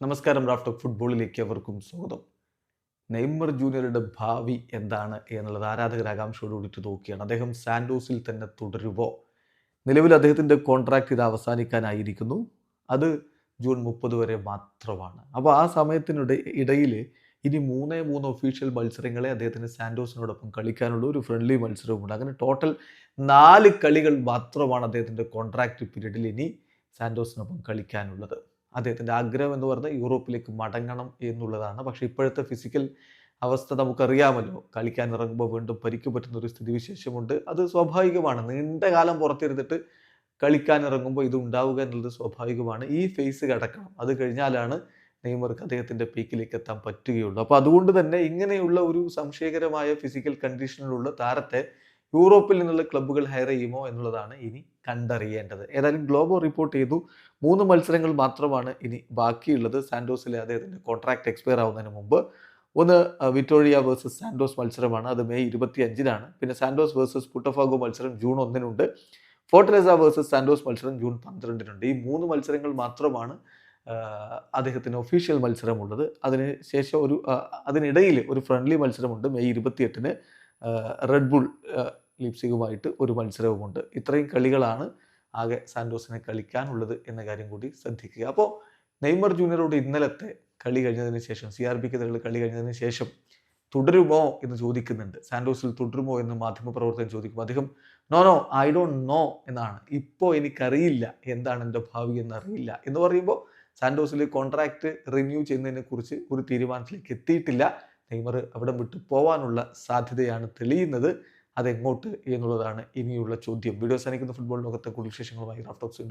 നമസ്കാരം റാഫ്റ്റ് ഫുട്ബോളിലേക്ക് അവർക്കും സ്വാഗതം. നെയ്മർ ജൂനിയറുടെ ഭാവി എന്താണ് എന്നുള്ളത് ആരാധകർ ആകാംക്ഷയോടുകൂടിയിട്ട് നോക്കിയാണ് അദ്ദേഹം സാൻഡോസിൽ തന്നെ തുടരുമോ നിലവിൽ അദ്ദേഹത്തിന്റെ കോൺട്രാക്ട് ഇത് അവസാനിക്കാനായിരിക്കുന്നു. അത് ജൂൺ മുപ്പത് വരെ മാത്രമാണ്. അപ്പോൾ ആ സമയത്തിനിടെ ഇടയിൽ ഇനി മൂന്നേ മൂന്ന് ഒഫീഷ്യൽ മത്സരങ്ങളെ അദ്ദേഹത്തിന് സാൻഡോസിനോടൊപ്പം കളിക്കാനുള്ള ഒരു ഫ്രണ്ട്ലി മത്സരവുമുണ്ട്. അങ്ങനെ ടോട്ടൽ നാല് കളികൾ മാത്രമാണ് അദ്ദേഹത്തിന്റെ കോൺട്രാക്ട് പീരീഡിൽ ഇനി സാൻഡോസിനൊപ്പം കളിക്കാനുള്ളത്. അദ്ദേഹത്തിന്റെ ആഗ്രഹം എന്ന് പറഞ്ഞാൽ യൂറോപ്പിലേക്ക് മടങ്ങണം എന്നുള്ളതാണ്. പക്ഷേ ഇപ്പോഴത്തെ ഫിസിക്കൽ അവസ്ഥ നമുക്കറിയാമല്ലോ. കളിക്കാൻ ഇറങ്ങുമ്പോൾ വീണ്ടും പരിക്ക് പറ്റുന്ന ഒരു സ്ഥിതിവിശേഷമുണ്ട്. അത് സ്വാഭാവികമാണ്. നീണ്ട കാലം പുറത്തിരുന്നിട്ട് കളിക്കാൻ ഇറങ്ങുമ്പോൾ ഇത് ഉണ്ടാവുക എന്നുള്ളത് സ്വാഭാവികമാണ്. ഈ ഫേസ് കടക്കണം. അത് കഴിഞ്ഞാലാണ് നെയ്മർക്ക് അദ്ദേഹത്തിന്റെ പീക്കിലേക്ക് എത്താൻ പറ്റുകയുള്ളൂ. അപ്പോൾ അതുകൊണ്ട് തന്നെ ഇങ്ങനെയുള്ള ഒരു സംശയകരമായ ഫിസിക്കൽ കണ്ടീഷനിലുള്ള താരത്തെ യൂറോപ്പിൽ നിന്നുള്ള ക്ലബ്ബുകൾ ഹയർ ചെയ്യുമോ എന്നുള്ളതാണ് ഇനി കണ്ടറിയേണ്ടത്. ഏതായാലും ഗ്ലോബോ റിപ്പോർട്ട് ചെയ്തു. മൂന്ന് മത്സരങ്ങൾ മാത്രമാണ് ഇനി ബാക്കിയുള്ളത്. സാൻഡോസിലെ അദ്ദേഹത്തിന്റെ കോൺട്രാക്ട് എക്സ്പയർ ആവുന്നതിന് മുമ്പ്. ഒന്ന് വിറ്റോറിയ വേഴ്സസ് സാൻഡോസ് മത്സരമാണ്. അത് മെയ് ഇരുപത്തി അഞ്ചിനാണ് പിന്നെ സാൻഡോസ് വേഴ്സസ് പുട്ടഫാഗോ മത്സരം ജൂൺ ഒന്നിനുണ്ട്. ഫോർട്ടലേസ വേഴ്സസ് സാൻഡോസ് മത്സരം ജൂൺ പന്ത്രണ്ടിനുണ്ട്. ഈ മൂന്ന് മത്സരങ്ങൾ മാത്രമാണ് അദ്ദേഹത്തിന് ഒഫീഷ്യൽ മത്സരമുള്ളത്. അതിന് ശേഷം ഒരു അതിനിടയിൽ ഒരു ഫ്രണ്ട്ലി മത്സരമുണ്ട് മെയ് ഇരുപത്തിയെട്ടിന്. റെഡ് ബുൾ ലീപ്സിഗുമായിട്ട് ഒരു മത്സരവുമുണ്ട്. ഇത്രയും കളികളാണ് ആകെ സാൻഡോസിനെ കളിക്കാനുള്ളത് എന്ന കാര്യം കൂടി ശ്രദ്ധിക്കുക. അപ്പോൾ നെയ്മർ ജൂനിയറോട് ഇന്നലത്തെ കളി കഴിഞ്ഞതിന് ശേഷം സി ആർ ബിക്കെതിരെയുള്ള കളി കഴിഞ്ഞതിന് ശേഷം തുടരുമോ എന്ന് ചോദിക്കുന്നുണ്ട്. സാൻഡോസിൽ തുടരുമോ എന്ന് മാധ്യമപ്രവർത്തകൻ ചോദിക്കുമ്പോൾ അദ്ദേഹം no no I don't know എന്നാണ്. ഇപ്പോൾ എനിക്കറിയില്ല എന്താണ് എന്റെ ഭാവി എന്നറിയില്ല എന്ന് പറയുമ്പോൾ സാൻഡോസിൽ കോൺട്രാക്ട് റിന്യൂ ചെയ്യുന്നതിനെ കുറിച്ച് ഒരു തീരുമാനത്തിലേക്ക് എത്തിയിട്ടില്ല. നെയ്മർ അവിടെ വിട്ട് പോവാനുള്ള സാധ്യതയാണ് തെളിയുന്നത്. അതെങ്ങോട്ട് എന്നുള്ളതാണ് ഇനിയുള്ള ചോദ്യം. വീഡിയോ സാധിക്കുന്ന ഫുട്ബോൾ ലോകത്തെ കൂടുതൽ വിശേഷങ്ങളുമായി റാഫ്റ്റോക്സ്